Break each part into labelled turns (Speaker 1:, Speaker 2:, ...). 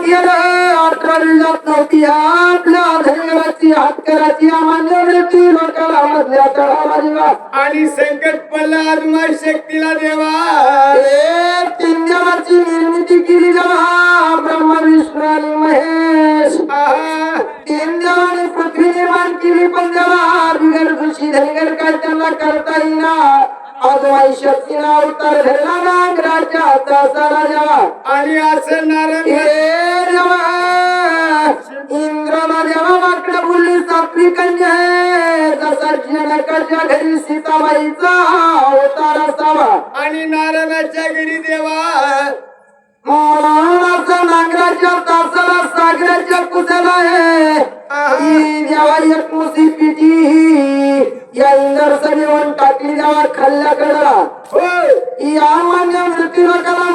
Speaker 1: केलं अठरा दिवसात नव्हती आपल्या धैर्याची हातकराची अमान्य वृत्ती लोकाला मधल्या तळाला जीवा
Speaker 2: आणि संकट पडलं आत्मा शक्तीला देवा.
Speaker 1: निर्मिती केली जेव्हा ब्रह्मा विष्णू आणि महेश.
Speaker 2: आहा.
Speaker 1: तीन देवाने पृथ्वी निर्माण केली पण जेव्हा बिगर खुशी धनगर काय त्यांना करता येईना. आजवाई शक्तीला अवतार धरला नागराच्या सारा जेव्हा
Speaker 2: आणि असं नारायण
Speaker 1: जेव्हा इंद्राला जेव्हा वाकडं बोलली सात्विक कन्या जसा जनकाच्या घरी सीताबाईचा अवतार असावा.
Speaker 2: आणि नारायणाच्या घरी देवा.
Speaker 1: मानाचा नांगराच्या तासाला सागराच्या कुसाला आहे. ही जेव्हा एक मुसी पिटी या इंद्रसने वन टाकली खाल्ल्या या मान्य आहे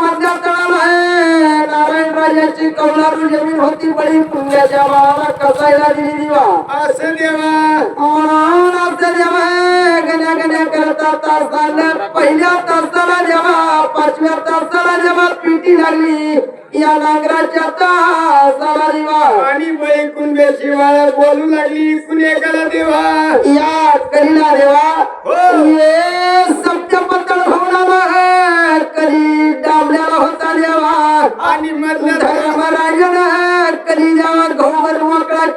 Speaker 1: राजाची कौलारू जमीन होती बळी. पुण्याच्या बाळाला कसायला दिली दिवा.
Speaker 2: असं देवा.
Speaker 1: म्हणून असं जेव्हा गण्या गण्या करता तास झालं पहिल्या तासाला जेव्हा पाचव्या तासाला जेव्हा पिटी लागली. या नागराच्या तासाला दिवा.
Speaker 2: आणि बाई कुंभ्याची वाळा बोलू लागली. कुणेकाला देवा.
Speaker 1: या कलीला देवा.
Speaker 2: हो.
Speaker 1: ये सप्तपत्र होणार कली डाबल्याला होता देवा.
Speaker 2: आणि मधलं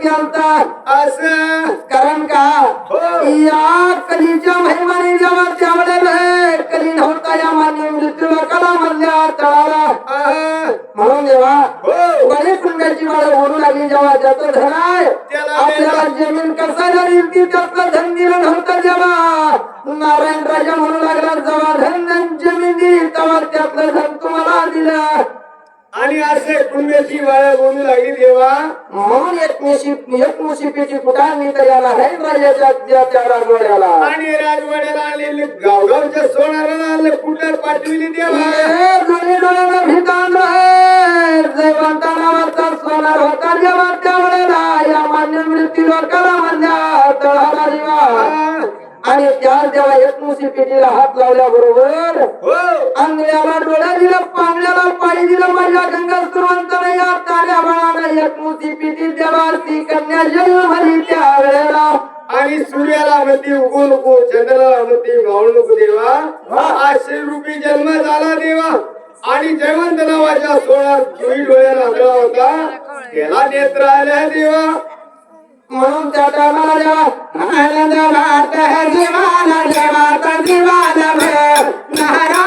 Speaker 1: केलता
Speaker 2: असं.
Speaker 1: कारण का?
Speaker 2: हो.
Speaker 1: या कलीच्या महिमाने जेव्हा त्यावेळेला कली नव्हता या मान्य मृत्यूला कला मधल्या तळाला. म्हणून देवा
Speaker 2: हो.
Speaker 1: बळी कुंडाची वाळ ओढू लागली जेव्हा ज्याचं धन आहे.
Speaker 2: त्याला
Speaker 1: आपल्याला जमीन कसा झाली ती त्यातलं धन दिलं नव्हतं जेव्हा. नारायण राजा म्हणू लागला जेव्हा धन जमीन दिली तेव्हा त्यातलं धन तुम्हाला दिलं.
Speaker 2: आणि असे कुंभ्याची वाळा बोलू लागली देवा.
Speaker 1: म्हणून एक मुशी एक मुशीपीची कुठार तर याला? है त्या त्या राजवाड्याला.
Speaker 2: आणि राजवाड्याला आलेले गावगावच्या सोनाराला आले कुठं पाठविली देवा?
Speaker 1: दोन्ही आहे. सोनार होता जेव्हा या मान्य मृत्यू तळाला दिवा. आणि त्या जेव्हा एक मुशी पेटीला हात लावल्या बरोबर
Speaker 2: हो.
Speaker 1: अंगल्याला डोळ्या दिलं पांगल्याला पाणी दिलं माझ्या गंगा सुरवंताने या ताऱ्या बाळाला देवा ती कन्या जन्म त्या वेळेला.
Speaker 2: आणि सूर्याला म्हणते उगू नको चंद्राला म्हणते मावळ नको देवा. आश्रय रूपी जन्म झाला देवा. आणि जयवंत नावाच्या सोळा जुई डोळ्याला होता. त्याला नेत्र आल्या देवा.
Speaker 1: म्हणून त्या आनंद वाट जीवाला देवाचा जीवान नारायण राजान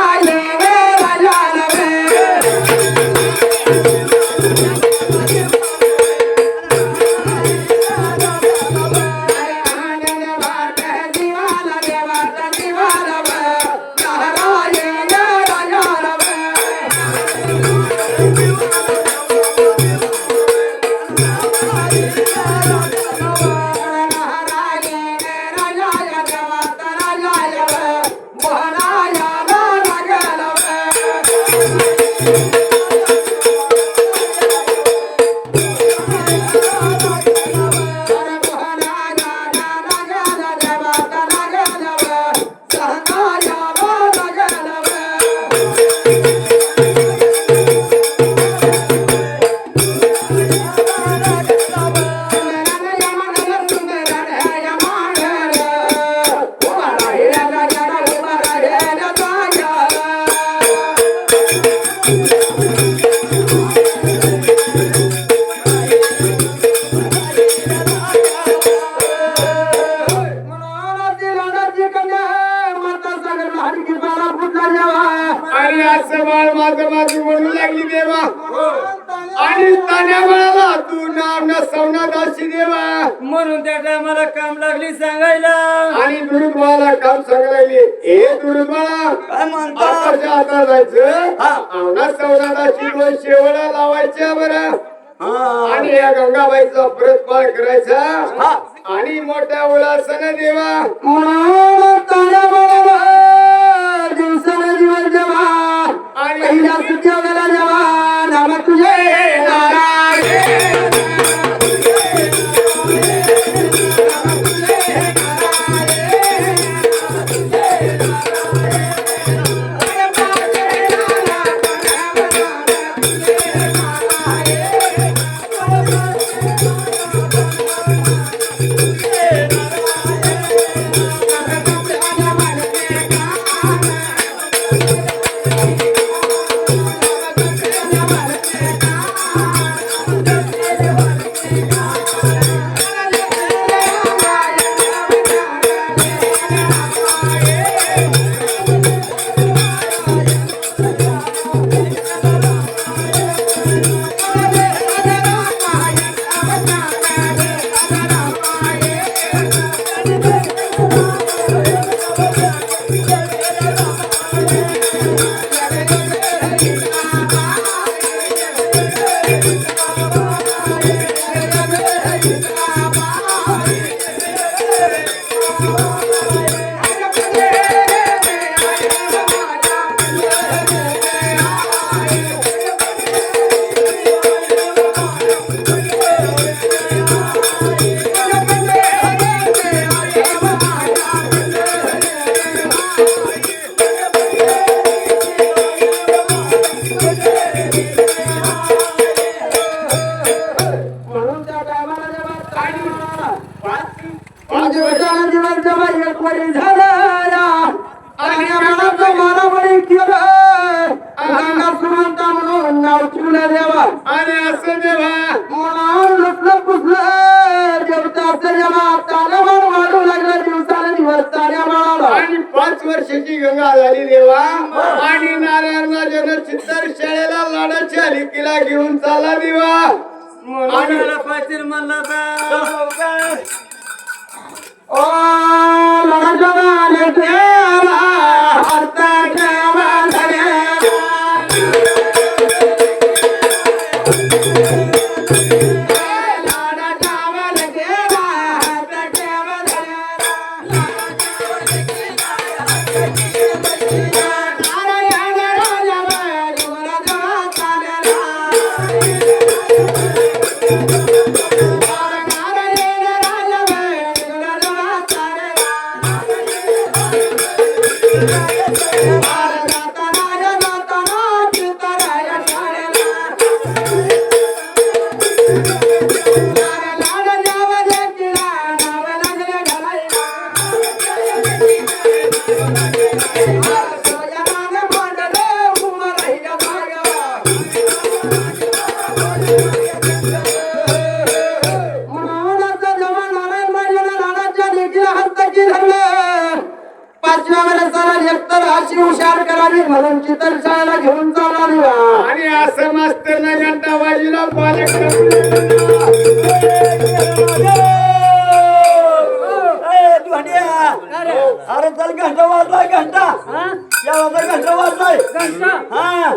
Speaker 2: म्हणू लागली देवा. आणि बाळाला तू नाव न सवनादाशी देवा.
Speaker 3: म्हणून त्या टायमाला काम लागली सांगायला.
Speaker 2: आणि दुरुद बाळाला काम सांगायला लागली. ए दुरुद बाळा
Speaker 3: काय म्हणता?
Speaker 2: आताच्या आता जायचं? आवना सवनादाशी दोन शेवळा लावायच्या बरं. आणि या गंगाबाईचा परत पाळ करायचा. आणि मोठ्या उल्हासानं देवा.
Speaker 1: दिवसाला जीवन जेव्हा
Speaker 2: आणि पाच वर्षाची गंगा झाली देवा आणि नारायणला जन चित्तर शाळेला लाडाच्या लिकीला घेऊन चालला देवा
Speaker 3: पाटील म्हणला
Speaker 1: ओ लढाने
Speaker 2: असं मास्तर ना घंटा बाजीला पालक
Speaker 3: अरे. चल घंटा वाजलाय घंटा. या वाजता घंटा वाजलाय. घंटा? हा.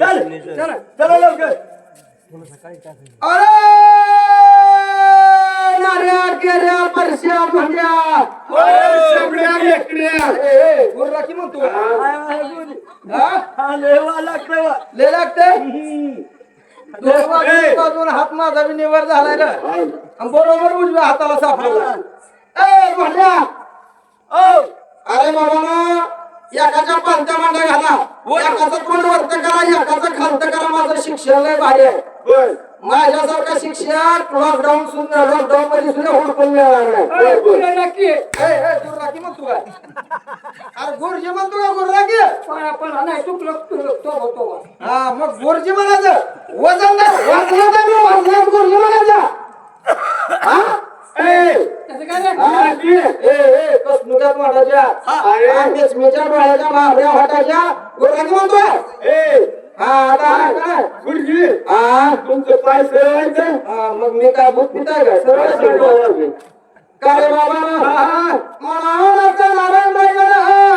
Speaker 3: चल. चल. चला लवकर.
Speaker 1: अरे! म्हणतो ले लागते हात माझा बी निवर झालाय ना बरोबर उजव्या हाताला सापडला ए भंड्या अरे बाबा एकाच्या पालत्या मांडा घाला एकाचं तोंड वर्त करा. एकाचं खालत करा माझं शिक्षण लय भारी आहे माझ्यासारखा शिक्षक लॉकडाऊन सुद्धा लॉकडाऊन मध्ये सुद्धा हुडकून मिळणार नाही.
Speaker 3: नक्की.
Speaker 1: ए, ए, गुर्राकी म्हणतो काय? अरे गुरुजी म्हणतो का. गुर्राकी
Speaker 3: पण नाही चुकलो तो तो
Speaker 1: हा मग गुरुजी म्हणायचं वजनदार वजनात मी वजनात गुरुजी म्हणायचं हा? हा, म्हणतोय हा.
Speaker 2: गुरुजी
Speaker 1: हा
Speaker 2: तुमचं पाय सरवायचं
Speaker 1: हा, मग मी काय भूत पिताय का सरळ सरळ का रे बाबा म्हणावं नारायण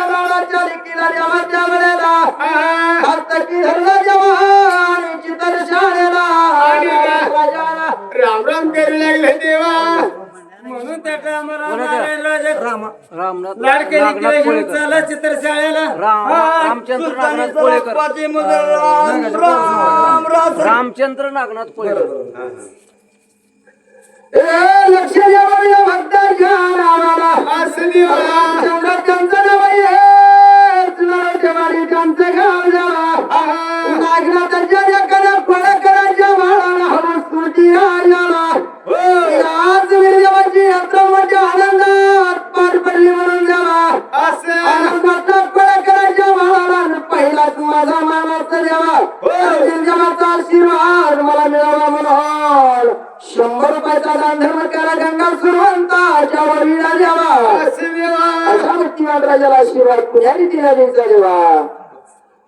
Speaker 1: राणाच्या लिकीला देवाच्या वेळेला हस्तकी धरला जवान चितर शाळेला राजाला
Speaker 2: राम राम. करू लागले देवा
Speaker 3: म्हणून त्या टायमाला नारायणराजा लाडके लेकीला घेऊन चालला चित्रशाळेला
Speaker 4: रामचंद्र नागनाथ कोळेकर.
Speaker 3: राम राम
Speaker 4: रामचंद्र नागनाथ कोळेकर.
Speaker 1: ए लक्ष देवा भक्ताच्या नावाला. गंगा सुरवंताच्या वडीला द्यावा.
Speaker 2: असं
Speaker 1: भक्तिमान राजाला आशीर्वाद पुण्याने दिला द्यायचा देवा.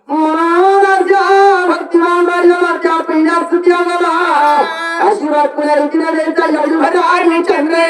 Speaker 1: महाराजा भक्तिमान राजाला त्या पहिल्या सुट्या गेला आशीर्वाद पुण्याने दिला द्यायचा एवढी भर आणि चंद्रे.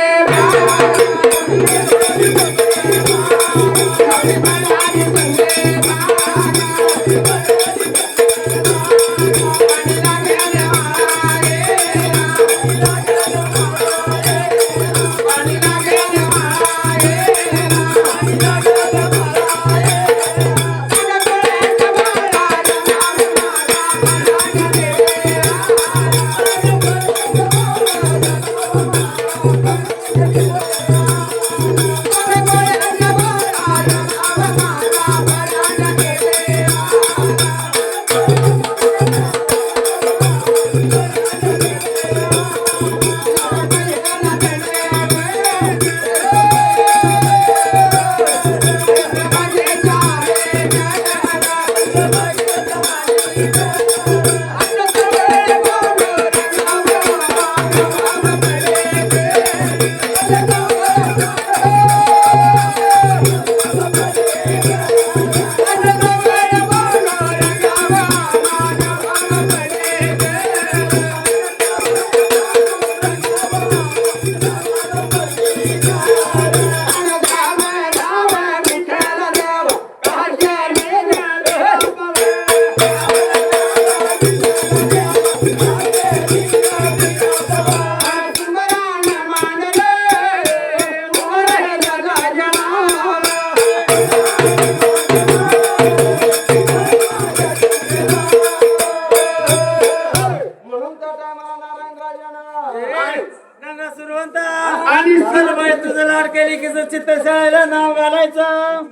Speaker 3: केली की चित्र शाळेला नाव घालायचं.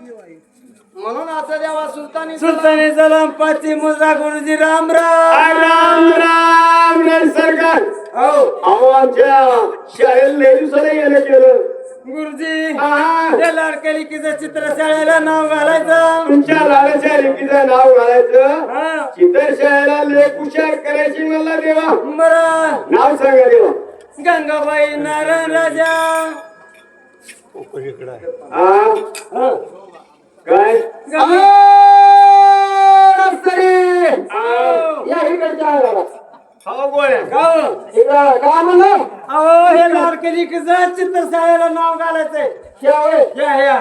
Speaker 1: म्हणून असं देवा सुलतानी
Speaker 3: सुलतानी जलम पाची मुजा गुरुजी राम राम.
Speaker 2: राम राम सरकार
Speaker 1: हो.
Speaker 2: आमच्या शाळेला गेलं.
Speaker 3: गुरुजी
Speaker 2: हा.
Speaker 3: ते लाड केली की चित्र शाळेला नाव घालायचं.
Speaker 2: तुमच्या लाडाच्या नाव घालायचं.
Speaker 3: हा.
Speaker 2: चितर शाळेला लेख हुशार करायची मला देवा.
Speaker 3: बरं
Speaker 2: नाव सांगा देवा.
Speaker 3: गंगाबाई नारायण राजा.
Speaker 2: हा? काय?
Speaker 1: या इकडच्या अंगाला
Speaker 2: हो गोळ्या.
Speaker 1: इकडं काय म्हणलं?
Speaker 3: अहो हे नाव घालायचंय.
Speaker 1: होय.
Speaker 3: या या.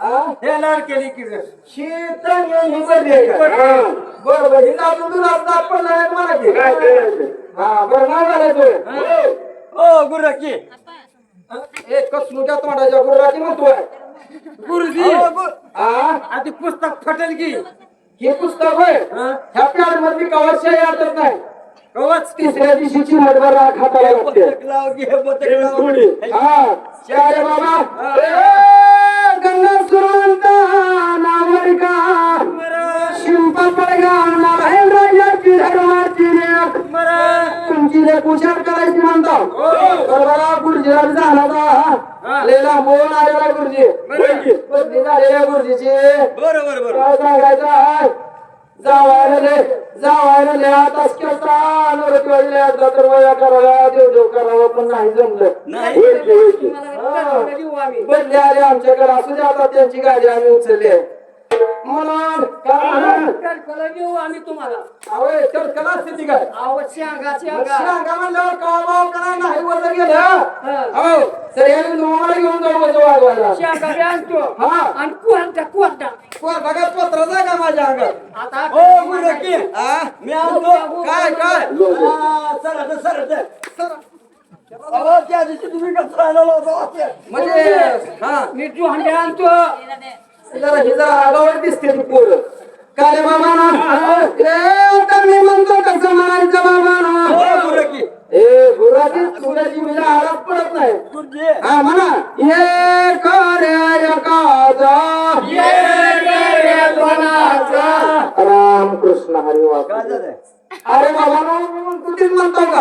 Speaker 1: हा?
Speaker 3: हे लाड केली की?
Speaker 1: शीतळ ही बदली?
Speaker 2: हा.
Speaker 1: बरं बरं. हिला अजून तुला दात पडला नाही मला की?
Speaker 2: काय करायचं?
Speaker 1: हा बरं नाव घालायचं.
Speaker 3: ओ गुरुकी
Speaker 1: एक कसनुच्या तोंडाच्या गुर्राची म्हणतोय?
Speaker 3: गुरुजी!
Speaker 1: हा
Speaker 3: आधी पुस्तक फटेल की.
Speaker 1: हे पुस्तक होय?
Speaker 3: हा?
Speaker 1: ह्या पॅडमध्ये कवचशाही अडचण नाही.
Speaker 3: कवच?
Speaker 1: तिसऱ्या दिवशीची मडबर खाताला लागते. हा बाबा? हुशार करायची म्हणतो. बरोबर गुरुजीला बी झाला का लेला मोहन आलेला गुरुजी. बदली झालेल्या गुरुजीची.
Speaker 3: बरं बरं बरं.
Speaker 1: काय सांगायचं जावायला ले जावायला ले आता आता तर वया करावा देव देव करावा पण नाही जमलं.
Speaker 3: नाही.
Speaker 1: बदले आले आमच्याकडे असू दे आता त्यांची गाडी आम्ही उचलली आहे. काय
Speaker 5: घेऊ आम्ही तुम्हाला.
Speaker 1: आवय तर कला स्थिती काय
Speaker 5: आवश्य अंगाची
Speaker 1: सांगा म्हणल्यावर कवा भाव करा नाही वर गेलं हो? तर हे तुम्हाला घेऊन जाऊ वागवायला
Speaker 5: आणतो.
Speaker 1: हा?
Speaker 5: आणि
Speaker 1: बघा पत्राचा आहे का माझ्या अंगात?
Speaker 5: आता
Speaker 1: हा?
Speaker 3: मी आणतो.
Speaker 1: काय काय?
Speaker 3: चला तर सर तर. अहो, त्या दिवशी तुम्ही कसं राहिलेला होता
Speaker 1: म्हणजे हा.
Speaker 5: मी जोंडे आणतो.
Speaker 1: जरा ही जरा आगावर दिसते तू पोरं. काय रे बाबा ना? तर मी म्हणतो कसं म्हणायचं बाबा ना? ए गुराची तुझ्याची म्हणजे आराम पडत नाही.
Speaker 3: गुरुजी.
Speaker 1: हा म्हणा. ये कार्य काजा राम कृष्ण हरी
Speaker 3: काय झालंय
Speaker 1: अरे बाबा ना म्हणतो का?